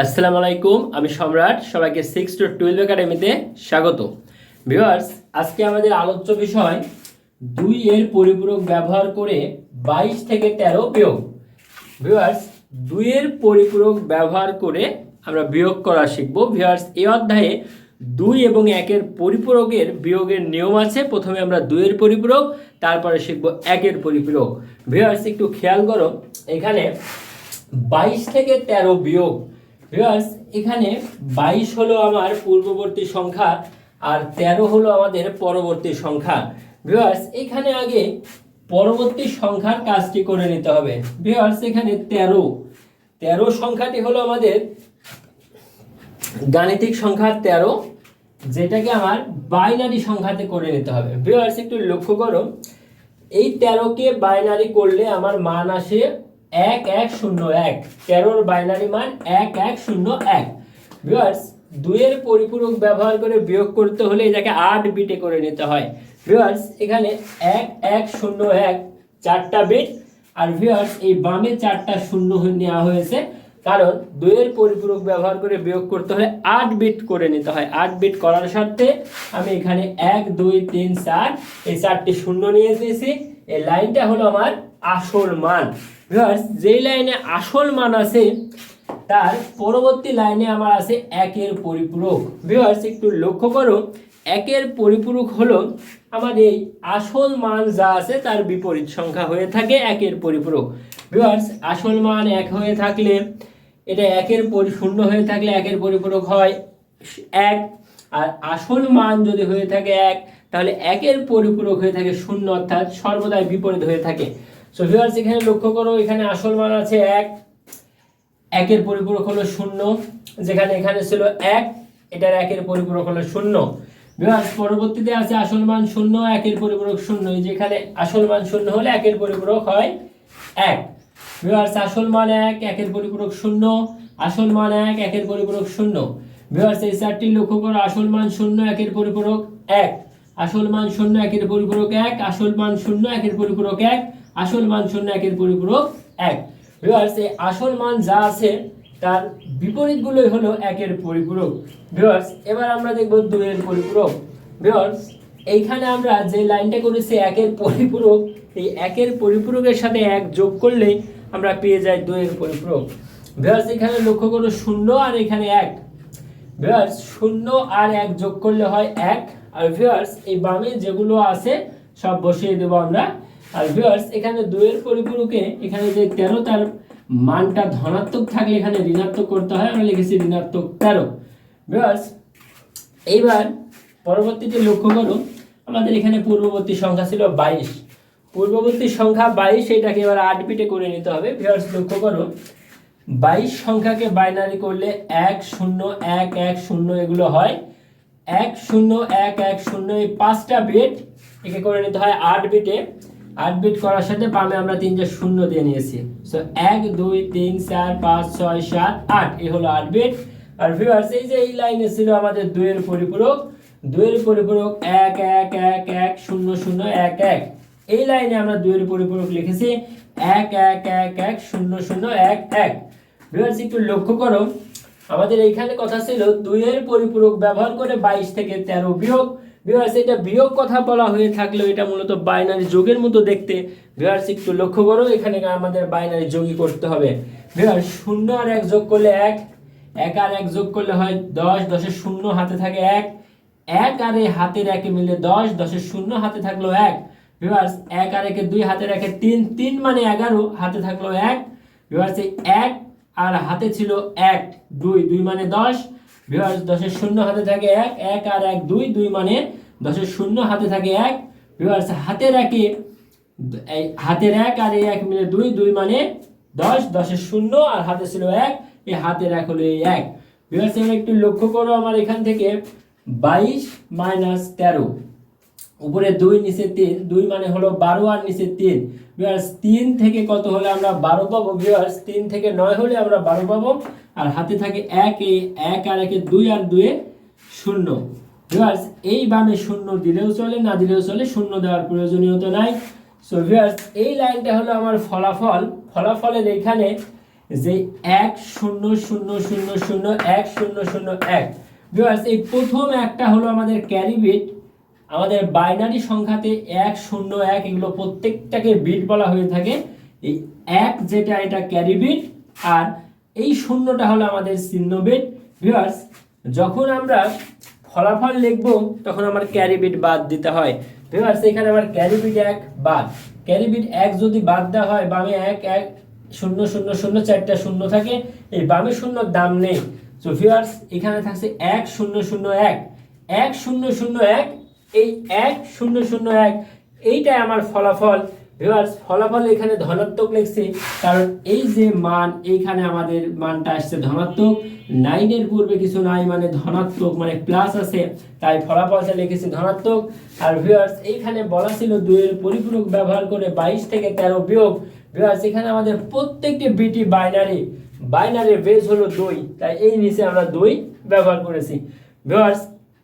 আসসালামু আলাইকুম, আমি সম্রাট, সবাইকে সিক্স টু টুয়েলভ একাডেমিতে স্বাগত। ভিউয়ার্স আজকে আমাদের আলোচ্য বিষয়, দুই এর পরিপূরক ব্যবহার করে বাইশ থেকে তেরো বিয়োগ। ভিউয়ার্স দুইয়ের পরিপূরক ব্যবহার করে আমরা বিয়োগ করা শিখব। ভিউয়ার্স এই অধ্যায়ে দুই এবং একের পরিপূরকের বিয়োগের নিয়ম আছে। প্রথমে আমরা দুইয়ের পরিপূরক, তারপরে শিখব একের পরিপূরক। ভিউয়ার্স একটু খেয়াল করো, এখানে বাইশ থেকে তেরো বিয়োগ ভিউয়ার্স এখানে বাইশ হলো আমার পূর্ববর্তী সংখ্যা আর তেরো হলো আমাদের পরবর্তী সংখ্যা। ভিউয়ার্স এখানে আগে পরবর্তী সংখ্যার কাজটি করে নিতে হবে। ভিউয়ার্স এখানে তেরো। তেরো সংখ্যাটি হলো আমাদের গাণিতিক সংখ্যা তেরো, যেটাকে আমার বাইনারি সংখ্যাতে করে নিতে হবে। ভিউয়ার্স একটু লক্ষ্য করো, এই তেরোকে বাইনারি করলে আমার মান আসে এক এক শূন্য এক। তেরোর বাইনারি মান এক এক শূন্য এক। ভিওয়ার্স দুইয়ের পরিপূরক ব্যবহার করে বিয়োগ করতে হলে এটাকে আট বিটে করে নিতে হয়। ভিওয়ার্স এখানে এক এক শূন্য এক, চারটা বিট আর ভিওয়ার্স এই বামে চারটা শূন্য নেওয়া হয়েছে। কারণ দুইয়ের পরিপূরক ব্যবহার করে বিয়োগ করতে হলে আট বিট করে নিতে হয়। আট বিট করার স্বার্থে আমি এখানে এক, দুই, তিন, চার, এই চারটি শূন্য নিয়ে দিয়েছি এই লাইনটা হলো আমার আসল মান। যেই লাইনে আসল মান আছে তার পরবর্তী লাইনে আমার আছে একের পরিপূরক। ভিউয়ার্স, একটু লক্ষ্য করো, একের পরিপূরক হলো আমার এই আসল মান যা আছে তার বিপরীত সংখ্যা হয়ে থাকে একের পরিপূরক। ভিউয়ার্স, আসল মান এক হয়ে থাকলে এটা একের পরি, শূন্য হয়ে থাকলে একের পরিপূরক হয় এক। আর আসল মান যদি হয়ে থাকে এক, তাহলে একের পরিপূরক হয়ে থাকে শূন্য, অর্থাৎ সর্বদাই বিপরীত হয়ে থাকে। সো ভিউয়ার্স এখানে লক্ষ্য করো, এখানে আসল মান আছে এক একের পরিপূরক হলো শূন্য যেখানে এখানে ছিল এক এটার একের পরিপূরক হলো শূন্য ভিউয়ার্স পরবর্তীতে আছে আসল মান শূন্য একের পরিপূরক শূন্য যেখানে আসল মান শূন্য হলে একের পরিপূরক হয় এক ভিউয়ার্স আসল মান এক একের পরিপূরক শূন্য আসল মান এক একের পরিপূরক শূন্য ভিউয়ার্স এই চারটি লক্ষ্য করো আসল মান শূন্য একের পরিপূরক এক আসল মান শূন্য একের পরিপূরক এক আসল মান শূন্য একের পরিপূরক এক আসল মান শূন্য একের পরিপূরক এক ভিউয়ার্স এই আসল মান যা আছে, তার বিপরীতগুলোই হলো একের পরিপূরক। ভিউয়ার্স এবার আমরা দেখব দুইয়ের পরিপূরক। ভিউয়ার্স এইখানে আমরা যে লাইনটা করেছি, একের পরিপূরক, এই একের পরিপূরকের সাথে এক যোগ করলেই আমরা পেয়ে যাই দুইয়ের পরিপূরক। ভিউয়ার্স এখানে লক্ষ্য করো, শূন্য আর এখানে এক। ভিউয়ার্স শূন্য আর এক যোগ করলে হয় এক। আর ভিউয়ার্স এই বামে যেগুলো আছে, সব বসিয়ে দেবো আমরা আর ভিউয়ার্স এখানে দুইয়ের পরিপূরকে, এখানে যে তেরো, তার মানটা ধনাত্মক থাকলে এখানে ঋণাত্মক করতে হয়, আমরা লিখেছি ঋণাত্মক তেরো। ভিউয়ার্স এইবার পরবর্তীতে লক্ষ্য করো, আমাদের এখানে পূর্ববর্তী সংখ্যা ছিল বাইশ। পূর্ববর্তী সংখ্যা বাইশ, এটাকে এবার আট বিটে করে নিতে হবে। ভিউয়ার্স লক্ষ্য করো, বাইশ সংখ্যাকে বাইনারি করলে এক, শূন্য, এক এক, শূন্য এগুলো হয়। এক, শূন্য, এক এক, শূন্য এই পাঁচটা বিট একে করে নিতে হয় আট বিটে আট বিট করার সাথে বামে আমরা তিনটে শূন্য দিয়ে নিয়েছি। সো এক, দুই, তিন, চার, পাঁচ, ছয়, সাত, আট। এই হলো আট বিট আর ভিউয়ার্স এই যে এই লাইনে ছিল আমাদের দুইয়ের পরিপূরক। দুইয়ের পরিপূরক এক এক এক এক, শূন্য শূন্য, এক এক। এই লাইনে আমরা দুইয়ের পরিপূরক লিখেছি। এক এক এক এক, শূন্য শূন্য, এক এক। ভিউয়ার্স একটু লক্ষ্য করো। আমাদের এইখানে কথা ছিল, দুইয়ের পরিপূরক ব্যবহার করে বাইশ থেকে তেরো বিয়োগ। ভিউয়ার্স এটা বিয়োগ কথা বলা হয়ে থাকলেও এটা মূলত বাইনারি যোগের মতো দেখতে। ভিউয়ার্স একটু লক্ষ্য করো, এখানে আমাদের বাইনারি যোগই করতে হবে। ভিউয়ার্স শূন্য আর এক যোগ করলে এক এক আর এক যোগ করলে হয় দশ দশের শূন্য হাতে থাকে এক এক আর হাতের একে মিলে দশ দশের শূন্য হাতে থাকল এক। ভিউয়ার্স এক আর একে দুই হাতে রাখে তিন তিন মানে এগারো হাতে থাকল এক। ভিউয়ার্স এক আর হাতে ছিল এক, দুই দুই মানে দশ। ভিউয়ার্স দশের শূন্য হাতে থাকে এক এক আর এক দুই দুই মানে দশের শূন্য হাতে থাকে এক। ভিউয়ার্স হাতের একে হাতের এক আর এই এক মিলে দুই দুই মানে দশ, দশের শূন্য আর হাতে ছিল এক, এই হাতের এক হলো এই এক। ভিউয়ার্স একটু লক্ষ্য করো আমার এখান থেকে, বাইশ মাইনাস তেরো। উপরে দুই, নিচে তিন। দুই মানে হলো বারো আর নিচে তিন। ভিউয়ার্স তিন থেকে কত হলে আমরা বারো পাবো? ভিউয়ার্স তিন থেকে নয় হলে আমরা বারো পাবো। আর হাতে থাকে এক, এই এক আর একে দুই আর দুয়ে শূন্য। ভিউয়ার্স এই বামে শূন্য দিলেও চলে, না দিলেও চলে, শূন্য দেওয়ার প্রয়োজনীয়তা নাই। সো ভিউয়ার্স এই লাইনটা হলো আমার ফলাফল। ফলাফলের এখানে যে এক, শূন্য শূন্য শূন্য শূন্য, এক, শূন্য শূন্য, এক। ভিউয়ার্স এই প্রথম একটা হলো আমাদের ক্যারি বিট। আমাদের বাইনারি সংখ্যাতে এক, শূন্য, এক এগুলো প্রত্যেকটাকে বিট বলা হয়ে থাকে। এই এক যেটা, এটা ক্যারি বিট। আর এই শূন্যটা হলো আমাদের চিহ্ন বিট। ভিউয়ার্স, যখন আমরা ফলাফল লিখব, তখন আমার ক্যারি বিট বাদ দিতে হয়। ভিউয়ার্স, এখানে আমার ক্যারি বিট এক বাদ। ক্যারি বিট এক যদি বাদ দেওয়া হয়, বামে এক এক, শূন্য শূন্য শূন্য, চারটা শূন্য থাকে। এই বামে শূন্যর দাম নেই। সো ভিউয়ার্স, এখানে থাকছে এক, শূন্য শূন্য, এক। এক, শূন্য শূন্য, এক এই এক শূন্য শূন্য এক, এইটাই আমার ফলাফল। ভিউয়ার্স ফলাফল এখানে ধনাত্মক লিখছি কারণ এই যে মান, এইখানে আমাদের মানটা আসছে ধনাত্মক। নাইনের পূর্বে কিছু নাই মানে ধনাত্মক মানে প্লাস আছে, তাই ফলাফলটা লিখেছি ধনাত্মক। আর ভিউয়ার্স এইখানে বলা ছিল দুইয়ের পরিপূরক ব্যবহার করে বাইশ থেকে তেরো বিয়োগ। ভিউয়ার্স এখানে আমাদের প্রত্যেকটি বিটি বাইনারি বাইনারি বেস হলো দুই, তাই এই নিচে আমরা দুই ব্যবহার করেছি। ভিউয়ার্স